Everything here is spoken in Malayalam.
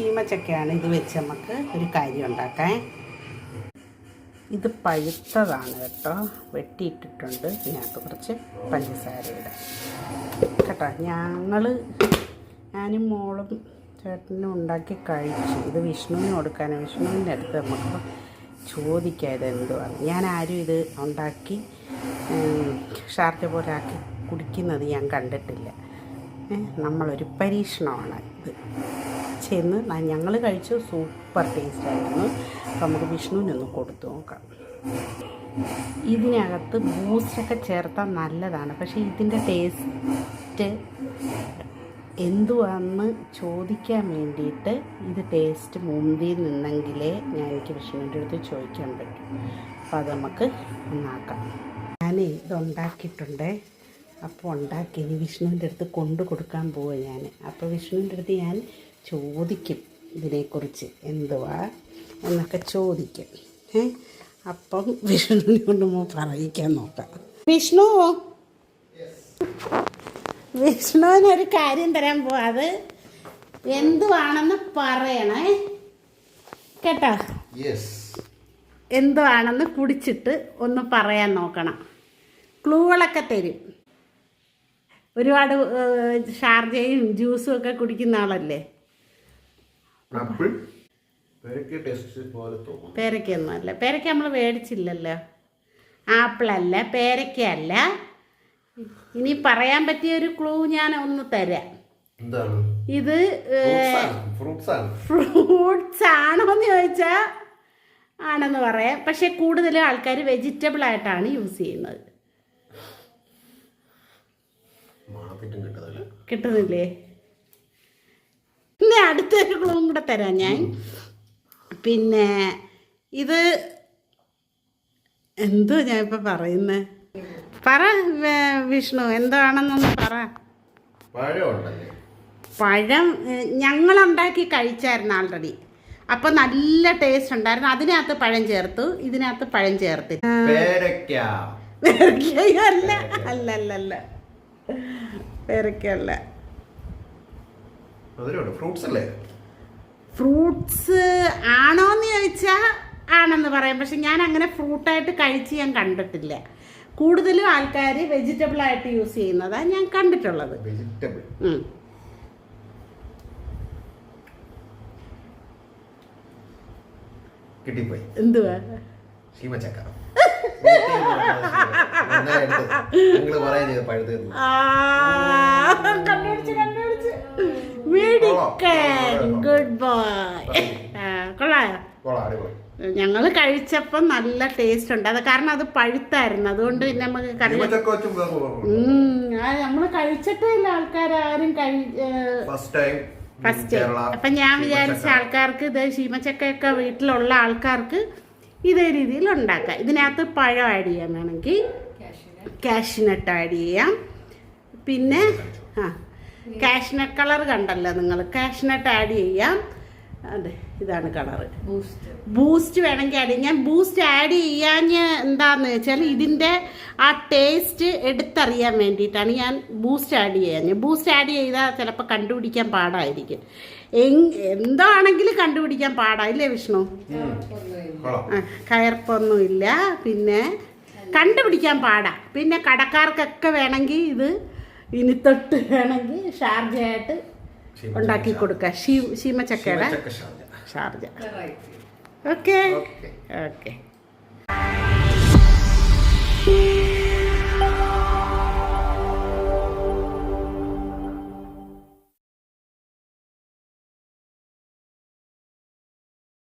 ശീമച്ചക്കയാണ് ഇത് വെച്ച് നമുക്ക് ഒരു കാര്യം ഉണ്ടാക്കാൻ. ഇത് പഴുത്തതാണ് കേട്ടോ. വെട്ടിയിട്ടിട്ടുണ്ട്. ഇതിനകത്ത് കുറച്ച് പഞ്ചസാര ഇടാം. കേട്ടോ ഞങ്ങൾ ഞാനും മോളും ചേട്ടനും ഉണ്ടാക്കി കഴിച്ചു. ഇത് വിഷ്ണുവിന് കൊടുക്കാനാണ് വിഷ്ണുവിന്റെ അടുത്ത് നമുക്ക് ചോദിക്കാം ഇത് എന്തുവാണ് ഞാൻ ആരും ഇത് ഉണ്ടാക്കി ഷാർജ പോലെ ആക്കി കുടിക്കുന്നത് ഞാൻ കണ്ടിട്ടില്ല. നമ്മളൊരു പരീക്ഷണമാണ് ഇത്. ചെന്ന് ഞങ്ങൾ കഴിച്ചു സൂപ്പർ ടേസ്റ്റ് ആയിരുന്നു. അപ്പം നമുക്ക് വിഷ്ണുവിനൊന്ന് കൊടുത്തു നോക്കാം. ഇതിനകത്ത് ബൂസ്റ്റൊക്കെ ചേർത്താൽ നല്ലതാണ്. പക്ഷേ ഇതിന്റെ ടേസ്റ്റ് എന്തുവാന്ന് ചോദിക്കാൻ വേണ്ടിയിട്ട് ഇത് ടേസ്റ്റ് മുമ്പിൽ നിന്നെങ്കിലേ ഞാൻ എനിക്ക് വിഷ്ണുവിന്റെ അടുത്ത് ചോദിക്കാൻ പറ്റും. അപ്പോൾ അത് നമുക്ക് ഒന്നാക്കാം ഞാൻ ഇത് ഉണ്ടാക്കിയിട്ടുണ്ട് അപ്പോൾ ഉണ്ടാക്കി ഇനി വിഷ്ണുവിന്റെ അടുത്ത് കൊണ്ടു കൊടുക്കാൻ പോവുക ഞാൻ അപ്പോൾ വിഷ്ണുവിന്റെ അടുത്ത് ഞാൻ ചോദിക്കും ഇതിനെക്കുറിച്ച്. എന്തുവാ? എന്നൊക്കെ ചോദിക്കും. ഏ? അപ്പം വിഷ്ണുവിനെ കൊണ്ട് മോ പറയിക്കാൻ നോക്കാം. വിഷ്ണു? വിഷ്ണുവിനൊരു കാര്യം തരാൻ പോവാ അത്. എന്തുവാണെന്ന് പറയണേ. കേട്ടോ? എന്തുവാണെന്ന് കുടിച്ചിട്ട് ഒന്ന് പറയാൻ നോക്കണം. ക്ലൂകളൊക്കെ തരും. ഒരുപാട് ഷാർജയും ജ്യൂസും ഒക്കെ കുടിക്കുന്ന ആളല്ലേ? പേരയ്ക്കൊന്നും അല്ല. പേരക്ക നമ്മൾ മേടിച്ചില്ലല്ലോ. ആപ്പിളല്ല പേരക്കയല്ല. ഇനി പറയാൻ പറ്റിയ ഒരു ക്ലൂ ഞാൻ ഒന്ന് തരാം. ഇത് ഫ്രൂട്ട്സ് ആണോ എന്ന് ചോദിച്ചാ ചോദിച്ചാൽ ആണെന്ന് പറയാം. പക്ഷെ കൂടുതലും ആൾക്കാർ വെജിറ്റബിൾ ആയിട്ടാണ് യൂസ് ചെയ്യുന്നത്. കിട്ടുന്നില്ലേ. ഇനി അടുത്തൊരു ക്ലൂവും കൂടെ തരാം ഞാൻ. പിന്നെ ഇത് എന്തോ ഞാൻ ഇപ്പം പറയുന്നത് പറ വിഷ്ണു എന്താണെന്നൊന്ന് പറ. പഴം ഞങ്ങളുണ്ടാക്കി കഴിച്ചായിരുന്നു ആൾറെഡി അപ്പൊ നല്ല ടേസ്റ്റ് ഉണ്ടായിരുന്നു. അതിനകത്ത് പഴം ചേർത്തു ഇതിനകത്ത് പഴം പേരയ്ക്കയോ അല്ല അല്ല അല്ല അല്ലേ? ഫ്രൂട്ട്സ് ആണോന്ന് ചോദിച്ചാൽ ആണെന്ന് പറയാം. പക്ഷെ ഞാൻ അങ്ങനെ ഫ്രൂട്ടായിട്ട് കഴിച്ച് ഞാൻ കണ്ടിട്ടില്ല. കൂടുതലും ആൾക്കാർ വെജിറ്റബിൾ ആയിട്ട് യൂസ് ചെയ്യുന്നതാണ് ഞാൻ കണ്ടിട്ടുള്ളത്. വെജിറ്റബിൾ. കിട്ടിപ്പോയി. എന്തുവാ? ശീമച്ചക്ക. ഗുഡ് ബോയ് കൊള്ളായോ? ഞങ്ങൾ കഴിച്ചപ്പോൾ നല്ല ടേസ്റ്റ് ഉണ്ട്. അത് കാരണം അത് പഴുത്തായിരുന്നു. അതുകൊണ്ട് പിന്നെ നമുക്ക് കറി നമ്മൾ കഴിച്ചിട്ടേ ഇല്ല ആൾക്കാരും കഴി ഫസ്റ്റ് അപ്പൊ ഞാൻ വിചാരിച്ച ആൾക്കാർക്ക് ഇത് ശീമച്ചക്കയൊക്കെ വീട്ടിലുള്ള ആൾക്കാർക്ക് ഇതേ രീതിയിൽ ഉണ്ടാക്കാം. ഇതിനകത്ത് പഴം ആഡ് ചെയ്യാൻ വേണമെങ്കിൽ കാഷ്നട്ട് ആഡ് ചെയ്യാം. പിന്നെ ആ കാഷ്നട്ട് കളർ കണ്ടല്ലോ നിങ്ങൾ കാഷ്നട്ട് ആഡ് ചെയ്യാം. അതെ ഇതാണ് കളറ് ബൂസ്റ്റ് വേണമെങ്കിൽ ആഡ് ചെയ്യാം. ഞാൻ ബൂസ്റ്റ് ആഡ് ചെയ്യാൻ എന്താന്ന് വെച്ചാൽ ഇതിന്റെ ആ ടേസ്റ്റ് എടുത്തറിയാൻ വേണ്ടിയിട്ടാണ് ഞാൻ ബൂസ്റ്റ് ആഡ് ചെയ്യാൻ ബൂസ്റ്റ് ആഡ് ചെയ്താൽ ചിലപ്പോൾ കണ്ടുപിടിക്കാൻ പാടായിരിക്കും. എങ് എന്താണെങ്കിലും കണ്ടുപിടിക്കാൻ പാടാ. ഇല്ലേ വിഷ്ണു? കയർപ്പൊന്നുമില്ല. പിന്നെ കണ്ടുപിടിക്കാൻ പാടാ. പിന്നെ കടക്കാർക്കൊക്കെ വേണമെങ്കിൽ ഇത് ഇനി തൊട്ട് വേണമെങ്കിൽ ഷാർജയായിട്ട് ഉണ്ടാക്കി കൊടുക്കാം. ഷീ ശീമച്ചക്കയുടെ ശീമച്ചക്ക ഷാർജ. ഓക്കെ. ഓക്കെ.